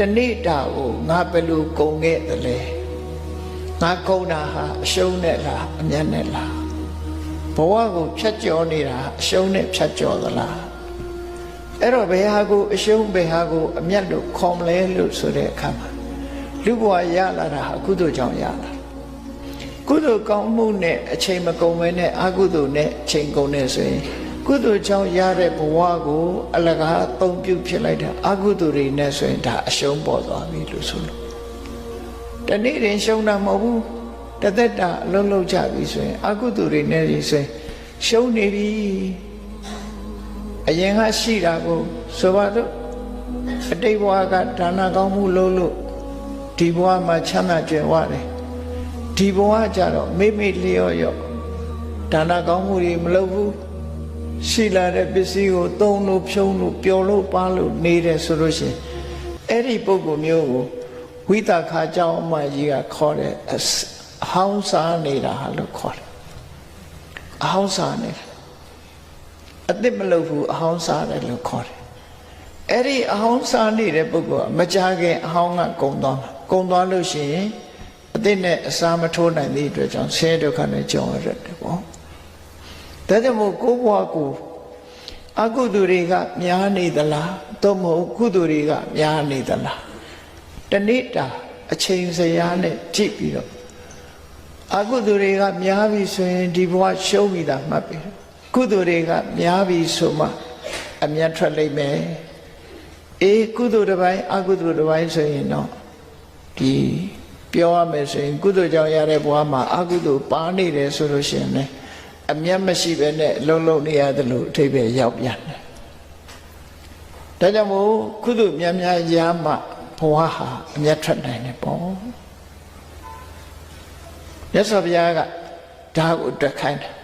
တနေ့တာကိုငါဘယ်လိုကုံခဲ့သလဲငါကုံတာဟာအရှုံးနဲ့လားအမျက်နဲ့လားဘဝကိုဖြတ်ကျော်နေတာအရှုံးနဲ့ဖြတ်ကျော်သလားအဲ့တော့ဘယ်ဟာကိုအရှုံးဘယ်ဟာကိုအမျက်လို့ခေါ်မလဲလို့ဆိုတဲ့အခါမှာလူဘဝရလာတာဟာကုသိုလ်ကြောင့်ရလာကုသိုလ်ကောင်းမှုနဲ့အချိန်မကုန်ဘဲနဲ့အကုသိုလ်နဲ့အချိန်ကုန်နေဆိုရင် ကုသိုလ်ကြောင့်ရတဲ့ဘဝကို အလကားအသုံးပြုဖြစ်လိုက်တာအကုသိုလ်တွေနဲ့ဆိုရင်ဒါအရှုံးပေါ်သွားပြီလို့ဆိုလို့တနေ့ရင်ရှုံးတာမဟုတ်ဘူးတသက်တာအလုံးလုံးကြပြီဆိုရင် အကုသိုလ်တွေနဲ့ဆိုရင်ရှုံးနေပြီအရင်ကရှိတာကိုဆိုပါတော့အတိတ်ဘဝကဒါနကောင်းမှုလုပ်လို့ဒီဘဝမှာချမ်းသာကြွယ်ဝတယ်ဒီဘဝကျတော့မိမိလျော့ရော့ဒါနကောင်းမှုတွေမလုပ်ဘူး ရှိလာတဲ့ပစ္စည်းကိုသုံးလို့ဖြုံးလို့ပျော်လို့ပါလို့နေတယ်ဆိုလို့ရှိရင်အဲ့ဒီပုံကိုမျိုးကိုဝိသခာကြောင့်အမကြီးကခေါ်တဲ့အစအဟောင်းစားနေတာဟာလို့ခေါ်တယ်အဟောင်းစားနေတာအစ်စ်မလုပ်ဘူးအဟောင်းစားတယ်လို့ခေါ်တယ်အဲ့ဒီအဟောင်းစားနေတဲ့ပုဂ္ဂိုလ်ကမကြခင်အဟောင်းကကုံသွားမှာကုံသွားလို့ရှိရင်အစ်စ်နဲ့အစာမထိုးနိုင်သည့်အတွက်ကြောင့်ဆင်းရဲဒုက္ခနဲ့ကြုံရတယ်ပေါ့ ဒါကြောင့်မို့ကိုယ့်ဘဝကိုအကုသိုလ်တွေကများနေသလားသို့မဟုတ်ကုသိုလ်တွေကများနေသလားတနေ့တာအချိန်စရာနဲ့ကြည့်ပြီးတော့အကုသိုလ်တွေကများပြီဆိုရင်ဒီဘဝရှုံးပြီတာမှတ်ပြီကုသိုလ်တွေကများပြီဆိုမှအမျက်ထွက်လိမ့်မယ်အေးကုသိုလ်တစ်ပိုင်းအကုသိုလ်တစ်ပိုင်းဆိုရင်တော့ဒီပြောရမယ်ဆိုရင်ကုသိုလ်ကြောင့်ရတဲ့ဘဝမှာအကုသိုလ်ပါနေတယ်ဆိုလို့ရှိရင်လည်း အမျက်မရှိပဲနဲ့အလုံးလုံးနေရတယ်လို့အထိပ္ပယ်ရောက်ပြန်တယ်ဒါကြောင့်မို့ကုသိုလ်များများရမှဘဝဟာအမျက်ထွက်နိုင်တယ်ပေါ့မြတ်စွာဘုရားကဒါကိုအတွက်ခိုင်းတယ်